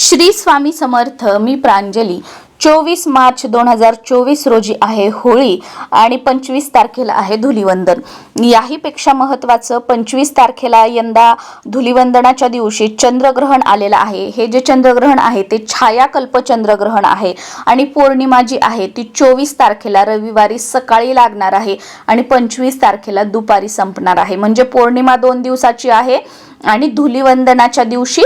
श्री स्वामी समर्थ मी प्रांजली. चोवीस मार्च दोन हजार चोवीस रोजी आहे होळी आणि पंचवीस तारखेला आहे धुलिवंदन. याहीपेक्षा महत्त्वाचं पंचवीस तारखेला यंदा धुलिवंदनाच्या दिवशी चंद्रग्रहण आलेलं आहे. हे जे चंद्रग्रहण आहे ते छायाकल्प चंद्रग्रहण आहे आणि पौर्णिमा जी आहे ती चोवीस तारखेला रविवारी सकाळी लागणार आहे आणि पंचवीस तारखेला दुपारी संपणार आहे. म्हणजे पौर्णिमा दोन दिवसाची आहे आणि धुलिवंदनाच्या दिवशी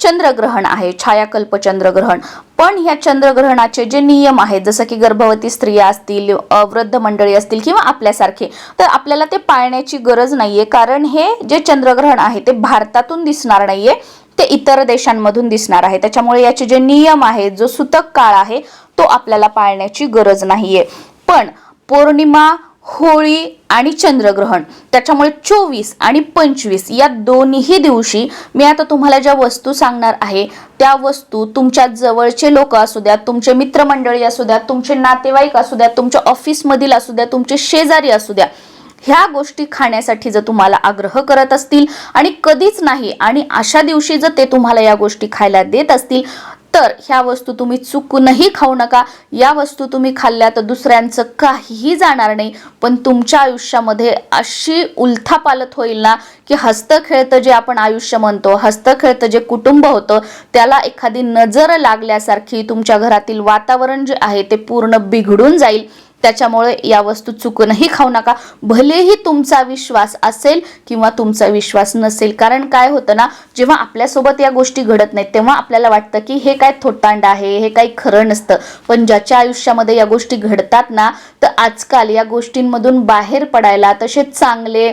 चंद्रग्रहण आहे छायाकल्प चंद्रग्रहण. पण ह्या चंद्रग्रहणाचे जे नियम आहेत जसं की गर्भवती स्त्रिया असतील वृद्ध मंडळी असतील किंवा आपल्यासारखे तर आपल्याला ते पाळण्याची गरज नाहीये. कारण हे जे चंद्रग्रहण आहे ते भारतातून दिसणार नाहीये ते इतर देशांमधून दिसणार आहे. त्याच्यामुळे याचे जे नियम आहेत जो सुतक काळ आहे तो आपल्याला पाळण्याची गरज नाहीये. पण पौर्णिमा होळी आणि चंद्रग्रहण. त्याच्यामुळे चोवीस आणि पंचवीस या दोन्ही दिवशी मी आता तुम्हाला ज्या वस्तू सांगणार आहे त्या वस्तू तुमच्या जवळचे लोक असू द्या तुमचे मित्रमंडळी असू द्या तुमचे नातेवाईक असू द्या तुमच्या ऑफिसमधील असू द्या तुमचे शेजारी असू द्या ह्या गोष्टी खाण्यासाठी जर तुम्हाला आग्रह करत असतील आणि कधीच नाही आणि अशा दिवशी जर ते तुम्हाला या गोष्टी खायला देत असतील तर ह्या वस्तू तुम्ही चुकूनही खाऊ नका. या वस्तू तुम्ही खाल्ल्या तर दुसऱ्यांचं काहीही जाणार नाही. पण तुमच्या आयुष्यामध्ये अशी उलथापालत होईल ना की हस्तखेळतं जे आपण आयुष्य म्हणतो हस्तखेळतं जे कुटुंब होतं त्याला एखादी नजर लागल्यासारखी तुमच्या घरातील वातावरण जे आहे ते पूर्ण बिघडून जाईल. त्याच्यामुळे या वस्तू चुकूनही खाऊ नका. भलेही तुमचा विश्वास असेल किंवा तुमचा विश्वास नसेल. कारण काय होतं ना जेव्हा आपल्यासोबत या गोष्टी घडत नाहीत तेव्हा आपल्याला वाटतं की हे काय थोटांड आहे हे काही खरं नसतं. पण ज्याच्या आयुष्यामध्ये या गोष्टी घडतात ना तर आजकाल या गोष्टींमधून बाहेर पडायला तसे चांगले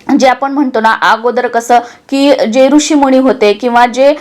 जे आपण म्हणतो ना अगोदर कसं की जे ऋषीमुनी होते किंवा जे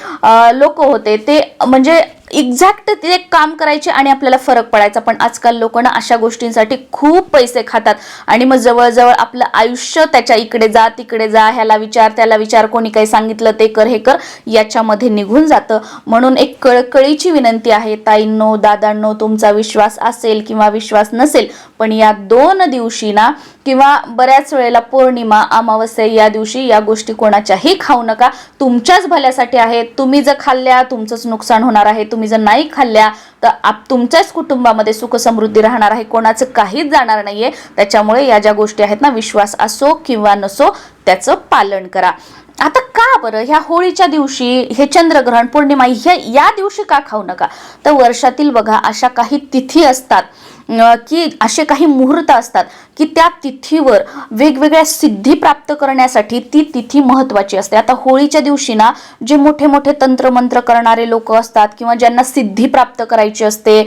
लोक होते ते म्हणजे एक्झॅक्ट ते काम करायचे आणि आपल्याला फरक पडायचा. पण आजकाल लोक ना अशा गोष्टींसाठी खूप पैसे खातात. आणि मग जवळजवळ आपलं आयुष्य त्याच्या इकडे जा तिकडे जा ह्याला विचार त्याला विचार कोणी काही सांगितलं ते कर हे कर याच्यामध्ये निघून जातं. म्हणून एक कळकळीची विनंती आहे ताईंनो दादांनो तुमचा विश्वास असेल किंवा विश्वास नसेल पण या दोन दिवशी ना किंवा बऱ्याच वेळेला पौर्णिमा अमावस्या या दिवशी या गोष्टी कोणाच्याही खाऊ नका. तुमच्याच भल्यासाठी आहे. तुम्ही जर खाल्ल्या तुमचंच नुकसान होणार आहे. तुम्ही जर नाही खाल्ल्या तर आप तुमच्याच कुटुंबामध्ये सुख समृद्धी राहणार आहे. कोणाचं काहीच जाणार नाहीये. त्याच्यामुळे या ज्या गोष्टी आहेत ना विश्वास असो किंवा नसो त्याचं पालन करा. आता का बरं? ह्या होळीच्या दिवशी हे चंद्रग्रहण पौर्णिमा ह्या या दिवशी का खाऊ नका? तर वर्षातील बघा अशा काही तिथी असतात की असे काही मुहूर्त असतात की त्या तिथीवर वेगवेगळ्या सिद्धी प्राप्त करण्यासाठी ती तिथी महत्वाची असते. आता होळीच्या दिवशी ना जे मोठे मोठे तंत्रमंत्र करणारे लोक असतात किंवा ज्यांना सिद्धी प्राप्त करायची असते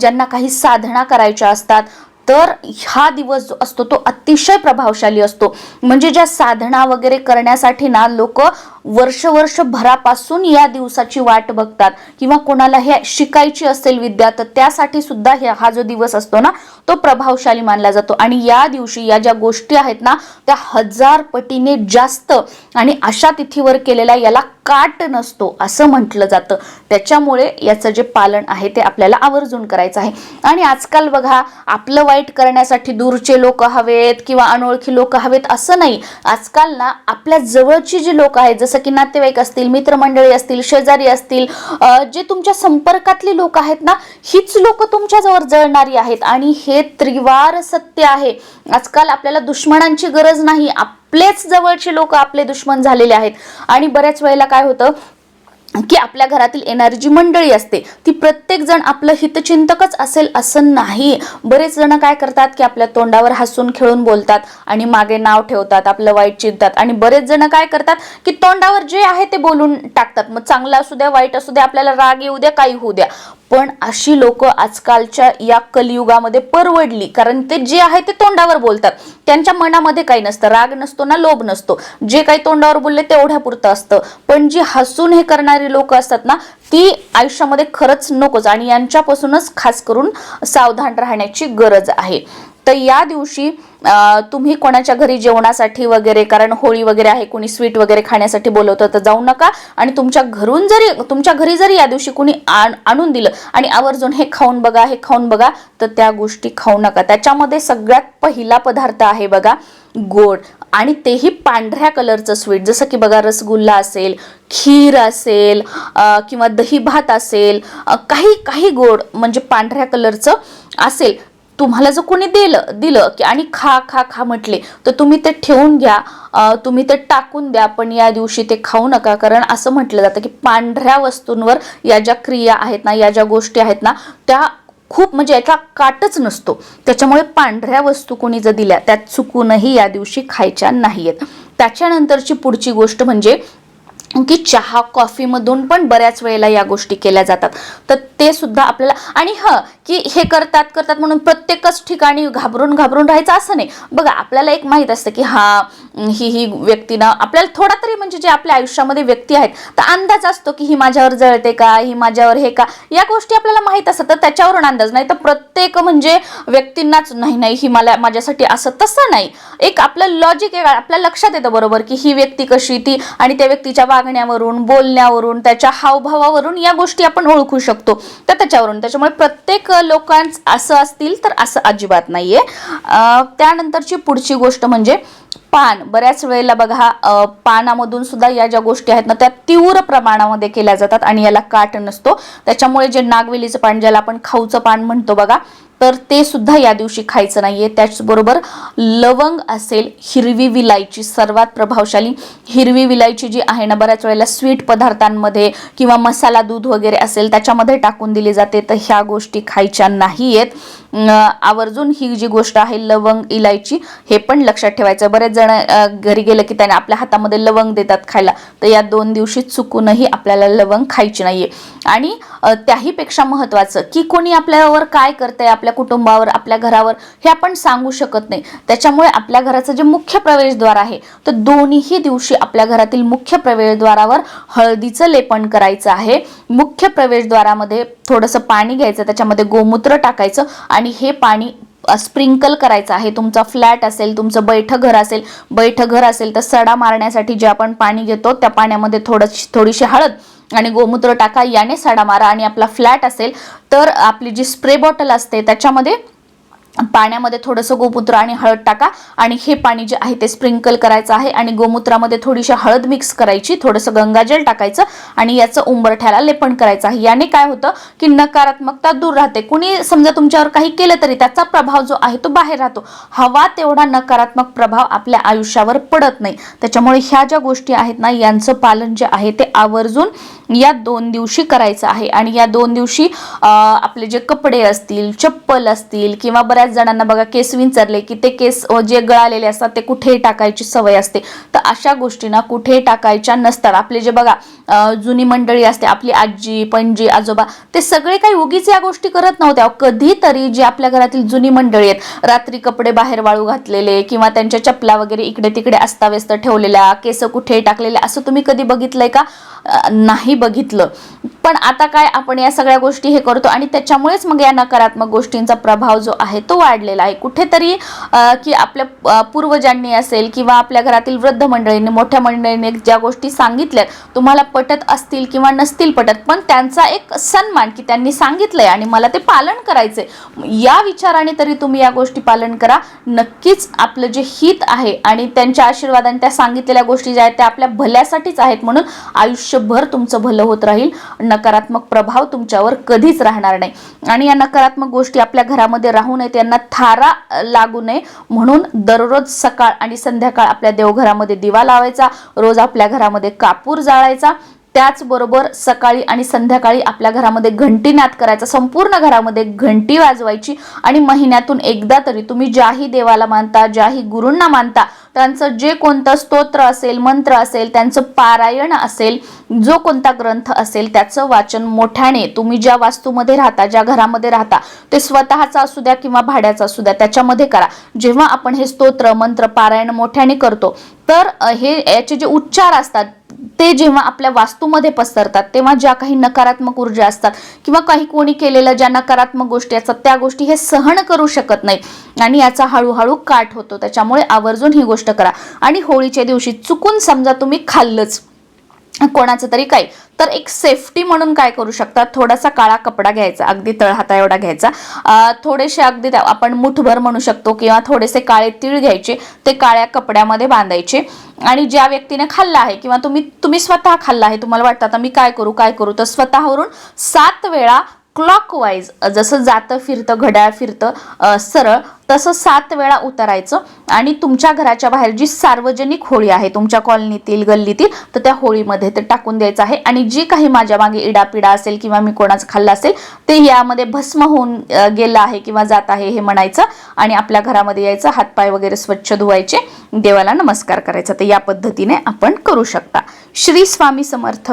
ज्यांना काही साधना करायच्या असतात तर हा दिवस जो असतो तो अतिशय प्रभावशाली असतो. म्हणजे ज्या साधना वगैरे करण्यासाठी ना लोक वर्ष वर्षभरापासून या दिवसाची वाट बघतात. किंवा कोणाला हे शिकायची असेल विद्या तर त्यासाठी सुद्धा हे हा जो दिवस असतो ना तो प्रभावशाली मानला जातो. आणि या दिवशी या ज्या गोष्टी आहेत ना त्या हजार पटीने जास्त आणि अशा तिथीवर केलेल्या याला काट नसतो असं म्हटलं जातं. त्याच्यामुळे याचं जे पालन आहे ते आपल्याला आवर्जून करायचं आहे. आणि आजकाल बघा आपलं वाईट करण्यासाठी दूरचे लोक हवेत किंवा अनोळखी लोक हवेत असं नाही. आजकाल ना आपल्या जवळची जी लोक आहेत जसं की नातेवाईक असतील मित्रमंडळी असतील शेजारी असतील जे तुमच्या संपर्कातली लोक आहेत ना हीच लोक तुमच्याजवळ जळणारी आहेत. आणि हे त्रिवार सत्य आहे. आजकाल आपल्याला दुश्मनांची गरज नाही. आप आपलेच जवळचे लोक आपले दुश्मन झालेले आहेत. आणि बऱ्याच वेळेला काय होतं की आपल्या घरातील येणारी जी मंडळी असते. ती प्रत्येक जण आपलं हितचिंतकच असेल असं नाही. बरेच जण काय करतात की आपल्या तोंडावर हसून खेळून बोलतात आणि मागे नाव ठेवतात आपलं वाईट चिंतात आणि बरेच जण काय करतात की तोंडावर जे आहे ते बोलून टाकतात. मग चांगलं असू द्या वाईट असू द्या आपल्याला राग येऊ द्या काही होऊ द्या. पण अशी लोक आजकालच्या या कलियुगामध्ये परवडली. कारण ते जे आहे ते तोंडावर बोलतात. त्यांच्या मनामध्ये काही नसतं. राग नसतो ना लोभ नसतो. जे काही तोंडावर बोलले तेवढ्या पुरतं असतं. पण जी हसून हे करणारी लोक असतात ना ती आयुष्यामध्ये खरंच नकोच. आणि यांच्यापासूनच खास करून सावधान राहण्याची गरज आहे. तर या दिवशी तुम्ही कोणाच्या घरी जेवणासाठी वगैरे कारण होळी वगैरे आहे कोणी स्वीट वगैरे खाण्यासाठी बोलवतं तर जाऊ नका. आणि तुमच्या घरून जरी तुमच्या घरी जरी या दिवशी कुणी आण- आणून दिलं आणि आवर्जून हे खाऊन बघा हे खाऊन बघा तर त्या गोष्टी खाऊ नका. त्याच्यामध्ये सगळ्यात पहिला पदार्थ आहे बघा गोड. आणि तेही पांढऱ्या कलरचं स्वीट. जसं की बघा रसगुल्ला असेल खीर असेल किंवा दही भात असेल काही काही गोड म्हणजे पांढऱ्या कलरचं असेल तुम्हाला जर कोणी दिलं दिलं की आणि खा खा खा म्हटले तर तुम्ही ते ठेवून घ्या. तुम्ही ते टाकून द्या पण या दिवशी ते खाऊ नका कारण असं म्हटलं जातं की पांढऱ्या वस्तूंवर या ज्या क्रिया आहेत ना या ज्या गोष्टी आहेत ना त्या खूप म्हणजे याचा काटच नसतो. त्याच्यामुळे पांढऱ्या वस्तू कोणी जर दिल्या त्यात चुकूनही या दिवशी खायच्या नाही आहेत त्याच्यानंतरची पुढची गोष्ट म्हणजे की चहा कॉफीमधून पण बऱ्याच वेळेला या गोष्टी केल्या जातात. तर ते सुद्धा आपल्याला आणि ह की हे करतात करतात म्हणून प्रत्येकच ठिकाणी घाबरून घाबरून राहायचं असं नाही. बघा आपल्याला एक माहीत असतं की हा ही ही व्यक्तीनं आपल्याला थोडा तरी म्हणजे जे आपल्या आयुष्यामध्ये व्यक्ती आहेत तर अंदाज असतो की ही माझ्यावर जळते का ही माझ्यावर हे का या गोष्टी आपल्याला माहीत असतात तर त्याच्यावरून अंदाज नाही. तर प्रत्येक म्हणजे व्यक्तींनाच नाही नाही ही मला माझ्यासाठी असं तसं नाही. एक आपलं लॉजिक आपल्या लक्षात येतं बरोबर की ही व्यक्ती कशी ती आणि त्या व्यक्तीच्या वागण्यावरून बोलण्यावरून त्याच्या हावभावावरून या गोष्टी आपण ओळखू शकतो. तर त्याच्यावरून त्याच्यामुळे प्रत्येक लोकांच असं असतील तर असं अजिबात नाहीये. त्यानंतरची पुढची गोष्ट म्हणजे पान. बऱ्याच वेळेला बघा पानामधून सुद्धा या ज्या गोष्टी आहेत ना त्या तीव्र प्रमाणामध्ये केल्या जातात आणि याला काट नसतो. त्याच्यामुळे जे नागवेलीचं पान ज्याला आपण खाऊचं पान म्हणतो बघा तर ते सुद्धा या दिवशी खायचं नाहीये. त्याचबरोबर लवंग असेल हिरवी विलायची सर्वात प्रभावशाली. हिरवी विलायची जी आहे ना बऱ्याच वेळेला स्वीट पदार्थांमध्ये किंवा मसाला दूध वगैरे असेल त्याच्यामध्ये टाकून दिली जाते. तर ह्या गोष्टी खायच्या नाहीयेत. आहेत आवर्जून ही जी गोष्ट आहे लवंग इलायची हे पण लक्षात ठेवायचं. बरेच जण घरी गेलं की त्याने आपल्या हातामध्ये लवंग देतात खायला. तर या दोन दिवशी चुकूनही आपल्याला लवंग खायची नाहीये. आणि त्याहीपेक्षा महत्वाचं की कोणी आपल्यावर काय करतंय आपल्या कुटुंबावर आपल्या घरावर हे आपण सांगू शकत नाही. त्याच्यामुळे आपल्या घराचं जे मुख्य प्रवेशद्वार आहे तर दोन्हीही दिवशी आपल्या घरातील मुख्य प्रवेशद्वारावर हळदीचं लेपन करायचं आहे. मुख्य प्रवेशद्वारामध्ये थोडंसं पाणी घ्यायचं त्याच्यामध्ये गोमूत्र टाकायचं आणि हे पाणी स्प्रिंकल करायचं आहे. तुमचा फ्लॅट असेल तुमचं बैठं घर असेल बैठं घर असेल तर सडा मारण्यासाठी जे आपण पाणी घेतो त्या पाण्यामध्ये थोडं थोडीशी हळद आणि गोमूत्र टाका याने सडा मारा आणि आपला फ्लॅट असेल तर आपली जी स्प्रे बॉटल असते त्याच्यामध्ये पाण्यामध्ये थोडंसं गोमूत्र आणि हळद टाका. आणि हे पाणी जे आहे ते स्प्रिंकल करायचं आहे आणि गोमूत्रामध्ये थोडीशी हळद मिक्स करायची. थोडंसं गंगाजल टाकायचं आणि याचं उंबरठ्याला लेपन करायचं आहे. याने काय होतं की नकारात्मकता दूर राहते. कुणी समजा तुमच्यावर काही केलं तरी त्याचा प्रभाव जो आहे तो बाहेर राहतो. हवा तेवढा नकारात्मक प्रभाव आपल्या आयुष्यावर पडत नाही. त्याच्यामुळे ह्या ज्या गोष्टी आहेत ना यांचं पालन जे आहे ते आवर्जून या दोन दिवशी करायचं आहे. आणि या दोन दिवशी आपले जे कपडे असतील चप्पल असतील किंवा बऱ्याच जणांना बघा केस विंचरले की ते केस जे गळालेले असतात ते कुठेही टाकायची सवय असते. तर अशा गोष्टींना कुठेही टाकायच्या नसतात. आपले जे बघा जुनी मंडळी असते आपली आजी पणजी आजोबा ते सगळे काही उगीच या गोष्टी करत नव्हत्या. कधीतरी जी आपल्या घरातील जुनी मंडळी आहेत रात्री कपडे बाहेर वाळू घातलेले किंवा त्यांच्या चपला वगैरे इकडे तिकडे अस्ताव्यस्त ठेवलेल्या केस कुठेही टाकलेले असं तुम्ही कधी बघितलंय का? नाही बघितलं. पण आता काय आपण या सगळ्या गोष्टी हे करतो आणि त्याच्यामुळेच मग या नकारात्मक गोष्टींचा प्रभाव जो आहे तो वाढलेला आहे. कुठेतरी की आपल्या पूर्वजांनी असेल किंवा आपल्या घरातील वृद्ध मंडळींनी मोठ्या मंडळींनी ज्या गोष्टी सांगितल्यात तुम्हाला पटत असतील किंवा नसतील पटत पण त्यांचा एक सन्मान की त्यांनी सांगितलंय आणि मला ते पालन करायचंय. या विचाराने तरी तुम्ही या गोष्टी पालन करा. नक्कीच आपलं जे हित आहे आणि त्यांच्या आशीर्वादाने त्या सांगितलेल्या गोष्टी ज्या आहेत त्या आपल्या भल्यासाठीच आहेत म्हणून आयुष्य आयुष्यभर तुमचं भलं होत राहील. नकारात्मक प्रभाव तुमच्यावर कधीच राहणार नाही. आणि या नकारात्मक गोष्टी आपल्या घरामध्ये राहू नये त्यांना थारा लागू नये. म्हणून दररोज सकाळ आणि संध्याकाळ आपल्या देवघरामध्ये दिवा लावायचा रोज आपल्या घरामध्ये कापूर जाळायचा. त्याचबरोबर सकाळी आणि संध्याकाळी आपल्या घरामध्ये घंटीनाद करायचा. संपूर्ण घरामध्ये घंटी वाजवायची. आणि महिन्यातून एकदा तरी तुम्ही ज्याही देवाला मानता ज्याही गुरूंना मानता त्यांचं जे कोणतं स्तोत्र असेल मंत्र असेल त्यांचं पारायण असेल जो कोणता ग्रंथ असेल त्याचं वाचन मोठ्याने तुम्ही ज्या वास्तूमध्ये राहता ज्या घरामध्ये राहता ते स्वतःचा असू द्या किंवा भाड्याचा असू द्या त्याच्यामध्ये करा. जेव्हा आपण हे स्तोत्र मंत्र पारायण मोठ्याने करतो तर हे याचे जे उच्चार असतात ते जेव्हा आपल्या वास्तूमध्ये पसरतात तेव्हा ज्या काही नकारात्मक ऊर्जा असतात किंवा काही कोणी केलेल्या ज्या नकारात्मक गोष्टी असतात त्या गोष्टी हे सहन करू शकत नाहीत आणि याचा हळूहळू काट होतो. त्याच्यामुळे आवर्जून ही गोष्ट करा. आणि होळीच्या दिवशी चुकून समजा तुम्ही खाल्लंच कोणाचं तरी काही. तर एक सेफ्टी म्हणून काय करू शकता थोडासा काळा कपडा घ्यायचा अगदी तळहाता एवढा घ्यायचा. थोडेसे अगदी त्या- आपण मुठभर म्हणू शकतो किंवा थोडेसे काळे तीळ घ्यायचे ते काळ्या कपड्यामध्ये बांधायचे. आणि ज्या व्यक्तीने खाल्लं आहे किंवा तुम्ही तुम्ही स्वतः खाल्लं आहे तुम्हाला वाटतं आता मी काय करू काय करू तर स्वतःवरून सात वेळा क्लॉकवाईज जसं जातं फिरतं घड्याळ फिरतं सरळ तसं सात वेळा उतरायचं. आणि तुमच्या घराच्या बाहेर जी सार्वजनिक होळी आहे तुमच्या कॉलनीतील गल्लीतील तर त्या होळीमध्ये ते टाकून द्यायचं आहे. आणि जी काही माझ्या मागे इडापिडा असेल किंवा मी कोणाचं खाल्लं असेल ते यामध्ये भस्म होऊन गेलं आहे किंवा जात आहे हे म्हणायचं. आणि आपल्या घरामध्ये यायचं हातपाय वगैरे स्वच्छ धुवायचे देवाला नमस्कार करायचा. तर या पद्धतीने आपण करू शकता. श्री स्वामी समर्थ.